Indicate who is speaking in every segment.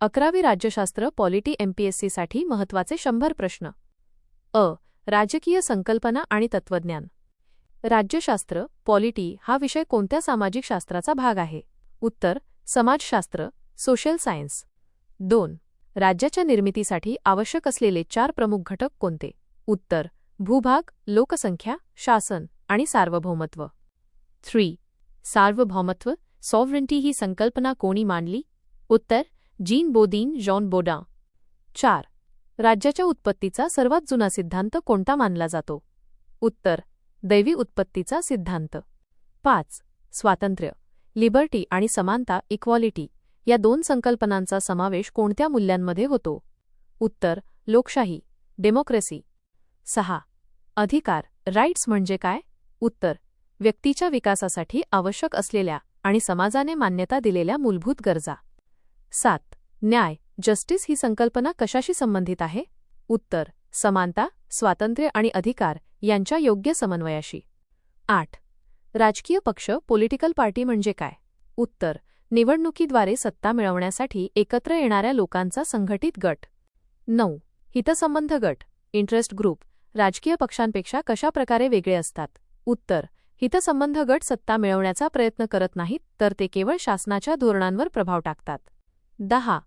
Speaker 1: अकरावी राज्यशास्त्र पॉलिटी एमपीएससीसाठी महत्त्वाचे शंभर प्रश्न. अ. राजकीय संकल्पना आणि तत्वज्ञान राज्यशास्त्र पॉलिटी हा विषय कोणत्या सामाजिक शास्त्राचा भाग आहे? उत्तर समाजशास्त्र सोशल सायन्स. दोन. राज्याच्या निर्मितीसाठी आवश्यक असलेले चार प्रमुख घटक कोणते? उत्तर भूभाग लोकसंख्या शासन आणि सार्वभौमत्व. थ्री. सार्वभौमत्व सॉव्हरेंटी ही संकल्पना कोणी मांडली? उत्तर जीन बोदीन जॉन बोडा. चार. राज्याच्या उत्पत्तीचा सर्वात जुना सिद्धांत कोणता मानला जातो? उत्तर. दैवी उत्पत्तीचा सिद्धांत. पाच. स्वातंत्र्य. लिबर्टी आणि समानता इक्वॉलिटी या दोन संकल्पनांचा समावेश कोणत्या मूल्यांमध्ये होतो? उत्तर. लोकशाही. डेमोक्रेसी. सहा. अधिकार. राईट्स म्हणजे काय? उत्तर. व्यक्तीच्या विकासासाठी आवश्यक असलेल्या आणि समाजाने मान्यता दिलेल्या मूलभूत गरजा. सात. न्याय जस्टिस ही संकल्पना कशाशी संबंधित आहे? उत्तर समानता स्वातंत्र्य आणि अधिकार यांच्या योग्य समन्वयाशी. आठ राजकीय पक्ष पॉलिटिकल पार्टी म्हणजे काय? उत्तर निवडणुकीद्वारे सत्ता मिळवण्यासाठी एकत्र येणाऱ्या लोकांचा संघटित गट. नऊ हितसंबंध गट इंटरेस्ट ग्रुप राजकीय पक्षांपेक्षा कशा प्रकारे वेगळे असतात? उत्तर हितसंबंध गट सत्ता मिळवण्याचा प्रयत्न करत नाहीत तर ते केवळ शासनाच्या धोरणांवर प्रभाव टाकतात. दहा.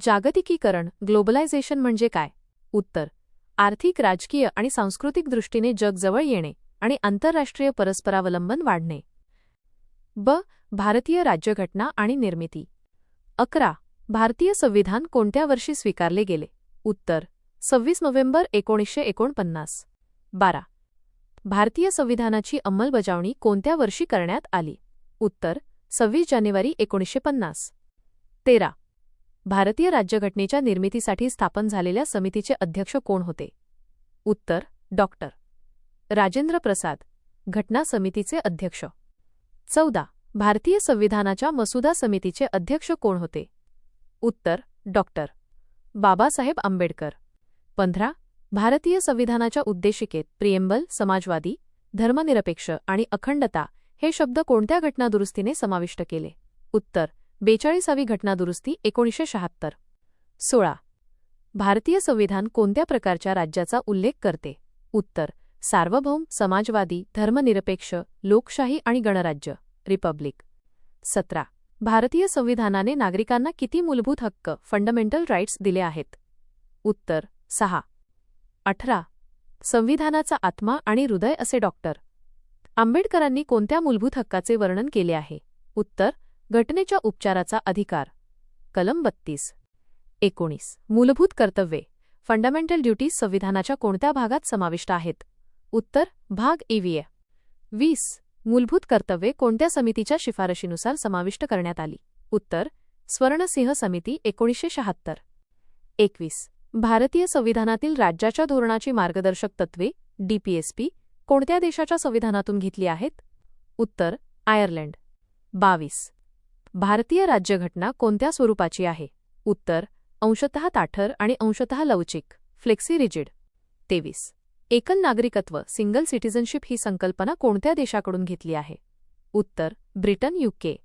Speaker 1: जागतिकीकरण ग्लोबलायझेशन म्हणजे काय? उत्तर. आर्थिक राजकीय आणि सांस्कृतिक दृष्टीने जग जवळ येणे आणि आंतरराष्ट्रीय परस्परावलंबन वाढणे. ब. भारतीय राज्यघटना आणि निर्मिती. अकरा. भारतीय संविधान कोणत्या वर्षी स्वीकारले गेले? उत्तर. सव्वीस नोव्हेंबर एकोणीसशे एकोणपन्नास. बारा. भारतीय संविधानाची अंमलबजावणी कोणत्या वर्षी करण्यात आली? उत्तर. सव्वीस जानेवारी एकोणीसशे पन्नास. तेरा. भारतीय राज्यघटनेच्या निर्मितीसाठी स्थापन झालेल्या समितीचे अध्यक्ष कोण होते? उत्तर डॉक्टर राजेंद्र प्रसाद घटना समितीचे अध्यक्ष. चौदा. भारतीय संविधानाच्या मसुदा समितीचे अध्यक्ष कोण होते? उत्तर डॉक्टर बाबासाहेब आंबेडकर. पंधरा. भारतीय संविधानाच्या उद्देशिकेत प्रिएम्बल समाजवादी धर्मनिरपेक्ष आणि अखंडता हे शब्द कोणत्या घटनादुरुस्तीने समाविष्ट केले? उत्तर बेचाळीसावी घटनादुरुस्ती एकोणीसशे शहात्तर. सोळा. भारतीय संविधान कोणत्या प्रकारच्या राज्याचा उल्लेख करते? उत्तर. सार्वभौम समाजवादी धर्मनिरपेक्ष लोकशाही आणि गणराज्य. रिपब्लिक. सतरा. भारतीय संविधानाने नागरिकांना किती मूलभूत हक्क फंडमेंटल राईट्स दिले आहेत? उत्तर. सहा. अठरा. संविधानाचा आत्मा आणि हृदय असे डॉक्टर. आंबेडकरांनी कोणत्या मूलभूत हक्काचे वर्णन केले आहे? उत्तर. घटनेच्या उपचाराचा अधिकार. कलम बत्तीस. एकोणीस. मूलभूत कर्तव्ये. फंडामेंटल ड्युटीज संविधानाच्या कोणत्या भागात समाविष्ट आहेत? उत्तर भाग एव्हीए वीस. मूलभूत कर्तव्ये कोणत्या समितीच्या शिफारशीनुसार समाविष्ट करण्यात आली? उत्तर स्वर्णसिंह समिती एकोणीसशे शहात्तर. एकवीस. भारतीय संविधानातील राज्याच्या धोरणाची मार्गदर्शक तत्त्वे डीपीएसपी कोणत्या देशाच्या संविधानातून घेतली आहेत? उत्तर आयर्लंड. बावीस. भारतीय राज्यघटना कोणत्या स्वरूपाची आहे? उत्तर अंशतः ताठर आणि अंशतः लवचिक. Flexi rigid. तेवीस. एकल नागरिकत्व सिंगल सिटिझनशिप ही संकल्पना कोणत्या देशाकडून घेतली आहे? उत्तर ब्रिटन युके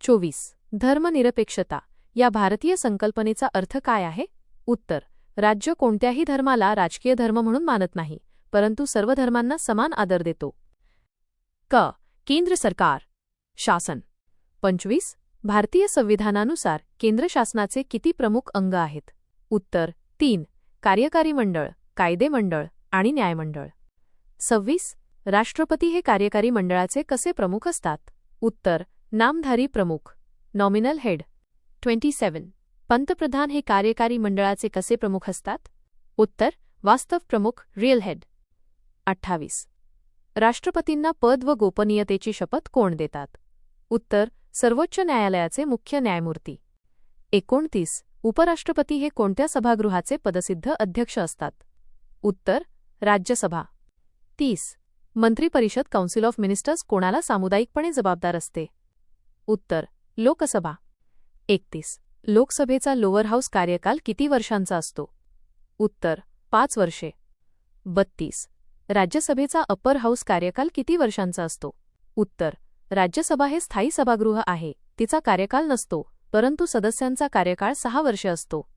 Speaker 1: चोवीस. धर्मनिरपेक्षता. या भारतीय संकल्पनेचा अर्थ काय आहे? उत्तर राज्य कोणत्याही धर्माला राजकीय धर्म म्हणून मानत नाही परंतु सर्व धर्मांना समान आदर देतो. क. केंद्र सरकार. शासन. पंचवीस भारतीय संविधानानुसार केंद्र शासनाचे किती प्रमुख अंग आहेत? उत्तर तीन कार्यकारी मंडळ कायदे मंडळ आणि न्यायमंडळ सव्वीस राष्ट्रपती हे कार्यकारी मंडळाचे कसे प्रमुख असतात? उत्तर नामधारी प्रमुख नॉमिनल हेड ट्वेंटी सेवन पंतप्रधान हे कार्यकारी मंडळाचे कसे प्रमुख असतात? उत्तर वास्तव प्रमुख रिअल हेड अठ्ठावीस राष्ट्रपतींना पद व गोपनीयतेची शपथ कोण देतात? उत्तर सर्वोच्च न्यायालयाचे मुख्य न्यायमूर्ती. एकोणतीस. उपराष्ट्रपती हे कोणत्या सभागृहाचे पदसिद्ध अध्यक्ष असतात? उत्तर. राज्यसभा. तीस. मंत्रिपरिषद काउन्सिल ऑफ मिनिस्टर्स कोणाला सामुदायिकपणे जबाबदार असते? उत्तर. लोकसभा. एकतीस. लोकसभेचा लोअर हाऊस कार्यकाल किती वर्षांचा असतो? उत्तर. पाच वर्षे. बत्तीस. राज्यसभेचा अप्पर हाऊस कार्यकाल किती वर्षांचा असतो? उत्तर. राज्यसभा हे स्थायी सभागृह आहे. तिचा कार्यकाल नसतो परंतु सदस्यांचा कार्यकाळ सहा वर्षे असतो.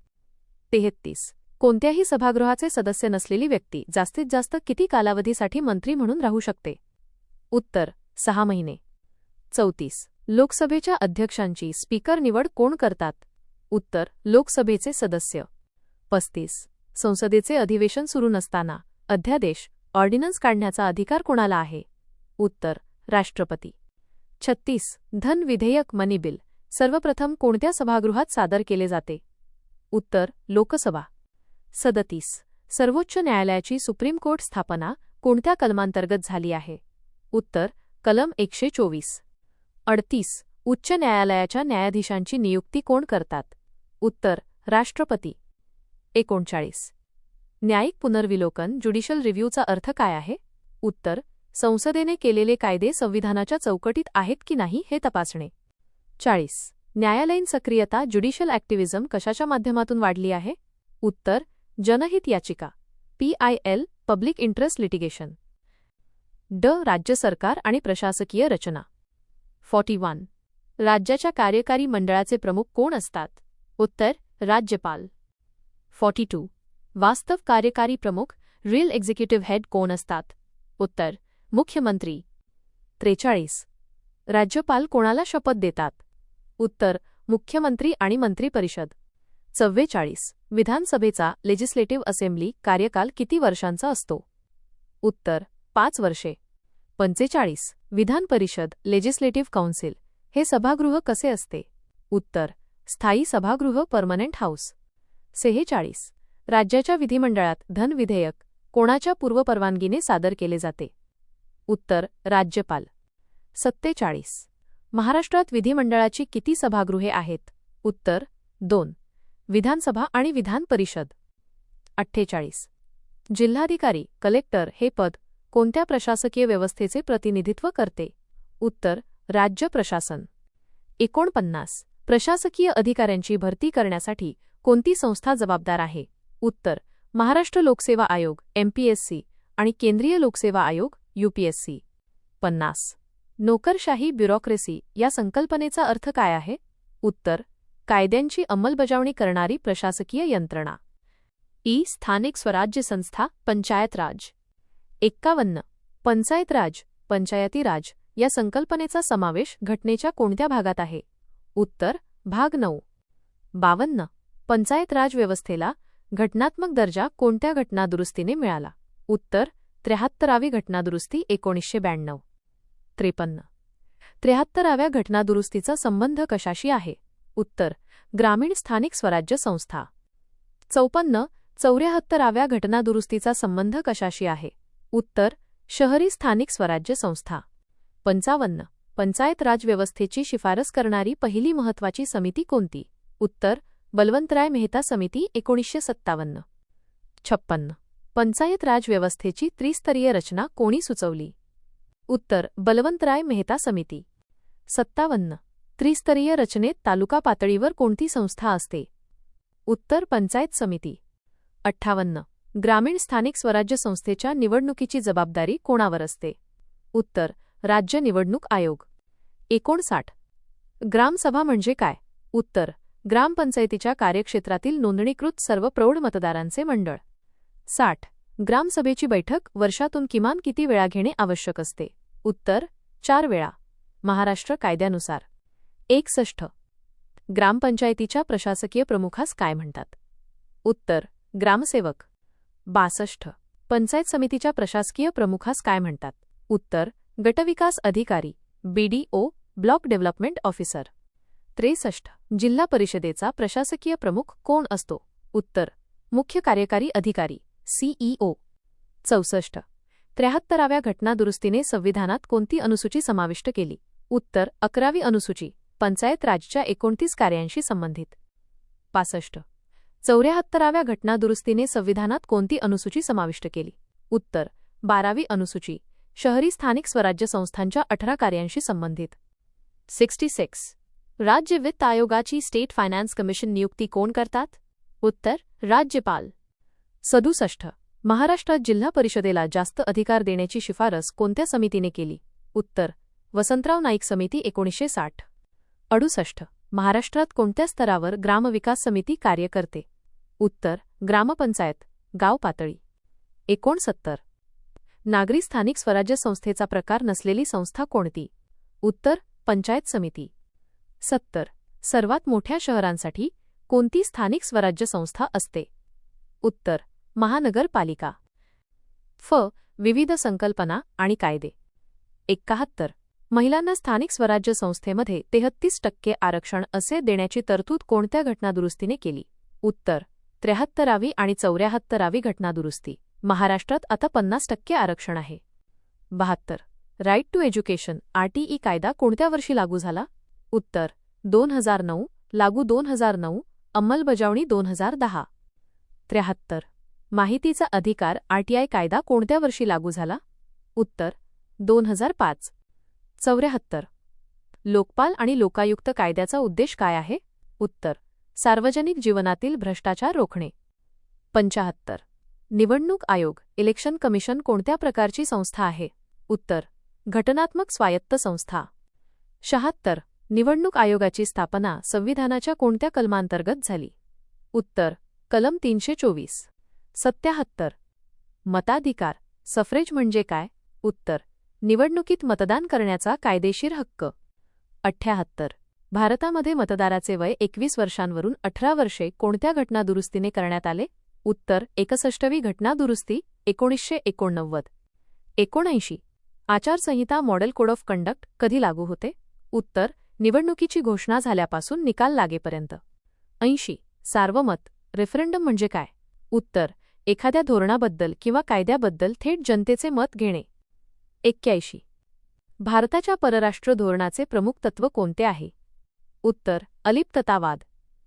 Speaker 1: तेहत्तीस कोणत्याही सभागृहाचे सदस्य नसलेली व्यक्ती जास्तीत जास्त किती कालावधीसाठी मंत्री म्हणून राहू शकते? उत्तर. सहा महिने. चौतीस. लोकसभेच्या अध्यक्षांची स्पीकर निवड कोण करतात? उत्तर. लोकसभेचे सदस्य. पस्तीस. संसदेचे अधिवेशन सुरू नसताना अध्यादेश ऑर्डिनन्स काढण्याचा अधिकार कोणाला आहे? उत्तर. राष्ट्रपती. छत्तीस धन विधेयक मनी बिल सर्वप्रथम कोणत्या सभागृहात सादर केले जाते? उत्तर लोकसभा. सदतीस सर्वोच्च न्यायालयाची सुप्रीम कोर्ट स्थापना कोणत्या कलमांतर्गत झाली आहे? उत्तर कलम एकशे चोवीस. अडतीस उच्च न्यायालयाच्या न्यायाधीशांची नियुक्ती कोण करतात? उत्तर राष्ट्रपती. एकोणचाळीस. न्यायिक पुनर्विलोकन ज्युडिशल रिव्ह्यूचा अर्थ काय आहे? उत्तर संसदेने केलेले कायदे संविधानाच्या चौकटीत आहेत की नाही हे तपासणे. चाळीस. न्यायालयीन सक्रियता ज्युडिशियल ॲक्टिव्हिझम कशाच्या माध्यमातून वाढली आहे? उत्तर. जनहित याचिका. PIL public interest litigation. ड. राज्य सरकार आणि प्रशासकीय रचना. Forty one. राज्याच्या कार्यकारी मंडळाचे प्रमुख कोण असतात? उत्तर. राज्यपाल. Forty two. वास्तव कार्यकारी प्रमुख रिअल एक्झिक्युटिव्ह हेड कोण असतात? उत्तर. मुख्यमंत्री. त्रेचाळीस. राज्यपाल कोणाला शपथ देतात? उत्तर मुख्यमंत्री आणि मंत्रिपरिषद. चव्वेचाळीस. विधानसभेचा लेजिस्लेटिव्ह असेंब्ली कार्यकाल किती वर्षांचा असतो? उत्तर पाच वर्षे. पंचेचाळीस. विधान परिषद लेजिस्लेटिव्ह काउन्सिल हे सभागृह कसे असते? उत्तर स्थायी सभागृह परमनंट हाऊस सेहेचाळीस. राज्याच्या विधिमंडळात धन विधेयक कोणाच्या पूर्वपरवानगीने सादर केले जाते? उत्तर राज्यपाल. सत्तेचाळीस. महाराष्ट्रात विधिमंडळाची किती सभागृहे आहेत? उत्तर दोन. विधानसभा आणि विधान परिषद. अठ्ठेचाळीस. जिल्हाधिकारी कलेक्टर हे पद कोणत्या प्रशासकीय व्यवस्थेचे प्रतिनिधित्व करते? उत्तर राज्य प्रशासन. एकोणपन्नास. प्रशासकीय अधिकाऱ्यांची भरती करण्यासाठी कोणती संस्था जबाबदार आहे? उत्तर महाराष्ट्र लोकसेवा आयोग एमपीएससी आणि केंद्रीय लोकसेवा आयोग यूपीएससी पन्नास. नोकरशाही ब्युरोक्रेसी या संकल्पनेचा अर्थ काय आहे? उत्तर कायद्यांची अंमलबजावणी करणारी प्रशासकीय यंत्रणा. ई. स्थानिक स्वराज्य संस्था पंचायत राज. एक्कावन्न. पंचायत राज पंचायती राज या संकल्पनेचा समावेश घटनेच्या कोणत्या भागात आहे? उत्तर भाग नऊ. बावन्न. पंचायत राज व्यवस्थेला घटनात्मक दर्जा कोणत्या घटनादुरुस्तीने मिळाला? उत्तर त्र्याहत्तरावी घटनादुरुस्ती एकोणीसशे ब्याण्णव. त्रेपन्न. त्र्याहत्तराव्या घटनादुरुस्तीचा संबंध कशाशी आहे? उत्तर ग्रामीण स्थानिक स्वराज्य संस्था. चौपन्न चौऱ्याहत्तराव्या घटनादुरुस्तीचा संबंध कशाशी आहे? उत्तर शहरी स्थानिक स्वराज्य संस्था. पंचावन्न पंचायत राज व्यवस्थेची शिफारस करणारी पहिली महत्वाची समिती कोणती? उत्तर बलवंतराय मेहता समिती एकोणीसशे सत्तावन्न. छप्पन्न. पंचायत राज व्यवस्थेची त्रिस्तरीय रचना कोणी सुचवली? उत्तर बलवंतराय मेहता समिती. सत्तावन्न. त्रिस्तरीय रचनेत तालुका पातळीवर कोणती संस्था असते? उत्तर पंचायत समिती. अठ्ठावन्न. ग्रामीण स्थानिक स्वराज्य संस्थेच्या निवडणुकीची जबाबदारी कोणावर असते? उत्तर राज्य निवडणूक आयोग. एकोणसाठ. ग्रामसभा म्हणजे काय? उत्तर ग्रामपंचायतीच्या कार्यक्षेत्रातील नोंदणीकृत सर्व प्रौढ मतदारांचे मंडळ. साठ. ग्रामसभेची बैठक वर्षातून किमान किती वेळा घेणे आवश्यक असते? उत्तर चार वेळा. महाराष्ट्र कायद्यानुसार. एकसष्ट. ग्रामपंचायतीच्या प्रशासकीय प्रमुखास काय म्हणतात? उत्तर ग्रामसेवक. बासष्ट. पंचायत समितीच्या प्रशासकीय प्रमुखास काय म्हणतात? उत्तर गटविकास अधिकारी बीडीओ ब्लॉक डेव्हलपमेंट ऑफिसर. त्रेसष्ट. जिल्हा परिषदेचा प्रशासकीय प्रमुख कोण असतो? उत्तर मुख्य कार्यकारी अधिकारी. सीईओ. चौसष्ट. त्र्याहत्तराव्या घटनादुरुस्तीने संविधानात कोणती अनुसूची समाविष्ट केली? उत्तर अकरावी अनुसूची पंचायत राजच्या एकोणतीस कार्यांशी संबंधित. पासष्ट. चौऱ्याहत्तराव्या घटनादुरुस्तीने संविधानात कोणती अनुसूची समाविष्ट केली? उत्तर बारावी अनुसूची शहरी स्थानिक स्वराज्य संस्थांच्या अठरा कार्यांशी संबंधित. Sixty six. राज्य वित्त आयोगाची स्टेट फायनान्स कमिशन नियुक्ती कोण करतात? उत्तर राज्यपाल. सदुसष्ट. महाराष्ट्रात जिल्हा परिषदेला जास्त अधिकार देण्याची शिफारस कोणत्या समितीने केली? उत्तर वसंतराव नाईक समिती एकोणीसशे साठ. अडुसष्ट. महाराष्ट्रात कोणत्या स्तरावर ग्रामविकास समिती कार्य करते? उत्तर ग्रामपंचायत गाव पातळी. एकोणसत्तर. नागरी स्थानिक स्वराज्य संस्थेचा प्रकार नसलेली संस्था कोणती? उत्तर पंचायत समिती. सत्तर. सर्वात मोठ्या शहरांसाठी कोणती स्थानिक स्वराज्य संस्था असते? उत्तर महानगरपालिका. फ. विविध संकल्पना आणि कायदे. एक्काहत्तर महिलांना स्थानिक स्वराज्य संस्थेमध्ये तेहत्तीस टक्के आरक्षण असे देण्याची तरतूद कोणत्या घटनादुरुस्तीने केली? उत्तर. त्र्याहत्तरावी आणि चौऱ्याहत्तरावी घटनादुरुस्ती. महाराष्ट्रात आता पन्नास टक्के आरक्षण आहे. बहात्तर. राईट टू एज्युकेशन आरटीई कायदा कोणत्या वर्षी लागू झाला? उत्तर. दोन हजार नऊ लागू दोन हजार नऊ अंमलबजावणी दोन हजार दहा. त्र्याहत्तर. माहितीचा अधिकार आरटीआय कायदा कोणत्या वर्षी लागू झाला? उत्तर दोन हजार पाच. चौऱ्याहत्तर. लोकपाल आणि लोकायुक्त कायद्याचा उद्देश काय आहे? उत्तर सार्वजनिक जीवनातील भ्रष्टाचार रोखणे. पंचाहत्तर. निवडणूक आयोग इलेक्शन कमिशन कोणत्या प्रकारची संस्था आहे? उत्तर घटनात्मक स्वायत्त संस्था. शहात्तर. निवडणूक आयोगाची स्थापना संविधानाच्या कोणत्या कलमांतर्गत झाली? उत्तर कलम तीनशे चोवीस. सत्याहत्तर. मताधिकार. सफ्रेज म्हणजे काय? उत्तर. निवडणुकीत मतदान करण्याचा कायदेशीर हक्क. अठ्ठ्याहत्तर भारतामध्ये मतदाराचे वय एकवीस वर्षांवरून अठरा वर्षे कोणत्या घटनादुरुस्तीने करण्यात आले? उत्तर. एकसष्टवी घटनादुरुस्ती एकोणीसशे एकोणनव्वद. एकोणऐंशी. आचारसंहिता मॉडेल कोड ऑफ कंडक्ट कधी लागू होते? उत्तर. निवडणुकीची घोषणा झाल्यापासून निकाल लागेपर्यंत. ऐंशी. सार्वमत. रेफरंडम म्हणजे काय? उत्तर. एखाद्या धोरणाबद्दल किंवा कायद्याबद्दल थेट जनतेचे मत घेणे. एक्क्याऐंशी. भारताच्या परराष्ट्र धोरणाचे प्रमुख तत्व कोणते आहे? उत्तर अलिप्ततावाद.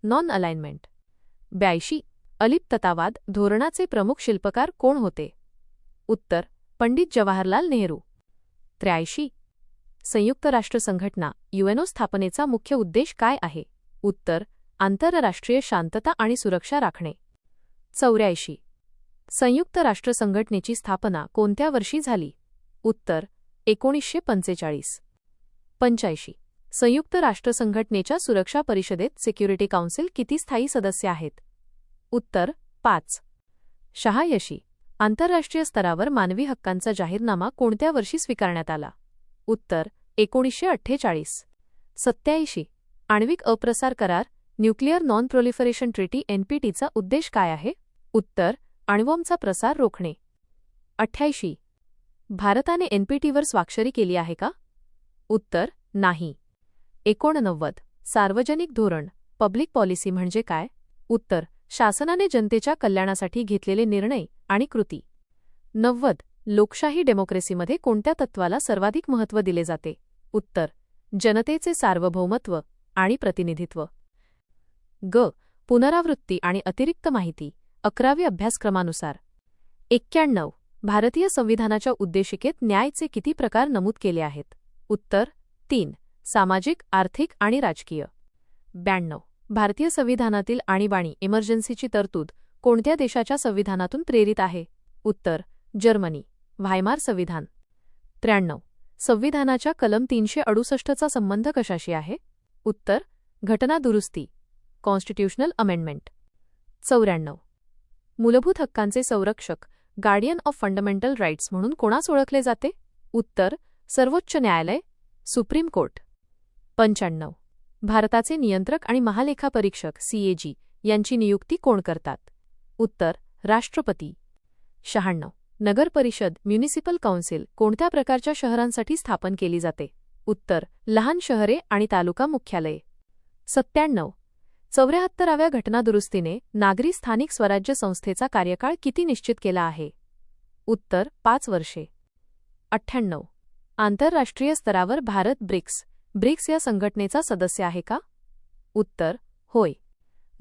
Speaker 1: नॉन अलाइनमेंट ब्याऐंशी. अलिप्ततावाद धोरणाचे प्रमुख शिल्पकार कोण होते? उत्तर पंडित जवाहरलाल नेहरू. त्र्याऐंशी. संयुक्त राष्ट्र संघटना युएनओ स्थापनेचा मुख्य उद्देश काय आहे? उत्तर आंतरराष्ट्रीय शांतता आणि सुरक्षा राखणे. चौऱ्याऐंशी. संयुक्त राष्ट्र संघटनेची स्थापना कोणत्या वर्षी झाली? उत्तर एकोणीसशे पंचेचाळीस. पंच्याऐंशी. संयुक्त राष्ट्र संघटनेच्या सुरक्षा परिषदेत सिक्युरिटी काउन्सिल किती स्थायी सदस्य आहेत? उत्तर पाच. शहायशी आंतरराष्ट्रीय स्तरावर मानवी हक्कांचा जाहीरनामा कोणत्या वर्षी स्वीकारण्यात आला? उत्तर एकोणीसशे अठ्ठेचाळीस. सत्याऐंशी आण्विक अप्रसार करार न्यूक्लिअर नॉन प्रोलिफरेशन ट्रिटी एनपीटीचा उद्देश काय आहे? उत्तर अण्वमचा प्रसार रोखणे. अठ्ठ्याऐंशी. भारताने एनपीटीवर स्वाक्षरी केली आहे का? उत्तर नाही. एकोणनव्वद. सार्वजनिक धोरण. पब्लिक पॉलिसी म्हणजे काय? उत्तर शासनाने जनतेच्या कल्याणासाठी घेतलेले निर्णय आणि कृती. नव्वद. लोकशाही डेमोक्रेसीमध्ये कोणत्या तत्वाला सर्वाधिक महत्त्व दिले जाते? उत्तर जनतेचे सार्वभौमत्व आणि प्रतिनिधित्व. ग. पुनरावृत्ती आणि अतिरिक्त माहिती. अकरावी अभ्यासक्रमानुसार. एक्क्याण्णव. भारतीय संविधानाच्या उद्देशिकेत न्यायचे किती प्रकार नमूद केले आहेत? उत्तर तीन. सामाजिक आर्थिक आणि राजकीय. ब्याण्णव. भारतीय संविधानातील आणीबाणी इमर्जन्सीची तरतूद कोणत्या देशाच्या संविधानातून प्रेरित आहे? उत्तर जर्मनी. व्हायमार संविधान. त्र्याण्णव. संविधानाच्या कलम तीनशे अडुसष्टचा संबंध कशाशी आहे? उत्तर घटना दुरुस्ती कॉन्स्टिट्युशनल अमेंडमेंट. चौऱ्याण्णव. मूलभूत हक्कांचे संरक्षक गार्डियन ऑफ फंडमेंटल राईट्स म्हणून कोणास ओळखले जाते? उत्तर सर्वोच्च न्यायालय सुप्रीम कोर्ट. पंच्याण्णव. भारताचे नियंत्रक आणि महालेखापरीक्षक सीएजी यांची नियुक्ती कोण करतात? उत्तर राष्ट्रपती. शहाण्णव. नगर परिषद म्युनिसिपल काउन्सिल कोणत्या प्रकारच्या शहरांसाठी स्थापन केली जाते? उत्तर लहान शहरे आणि तालुका मुख्यालये. सत्त्याण्णव. चौऱ्याहत्तराव्या घटनादुरुस्तीने नागरी स्थानिक स्वराज्य संस्थेचा कार्यकाळ किती निश्चित केला आहे? उत्तर पाच वर्षे. अठ्ठ्याण्णव. आंतरराष्ट्रीय स्तरावर भारत ब्रिक्स. ब्रिक्स या संघटनेचा सदस्य आहे का? उत्तर होय.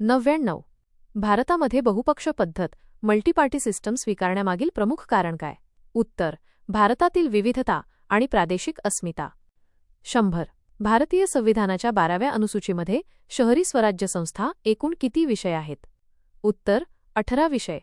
Speaker 1: नव्याण्णव. भारतामध्ये बहुपक्ष पद्धत मल्टीपार्टी सिस्टम स्वीकारण्यामागील प्रमुख कारण काय? उत्तर भारतातील विविधता आणि प्रादेशिक अस्मिता. शंभर. भारतीय संविधानाच्या बाराव्या अनुसूचीमध्ये शहरी स्वराज्य संस्था एकूण किती विषय आहेत? उत्तर अठरा विषय.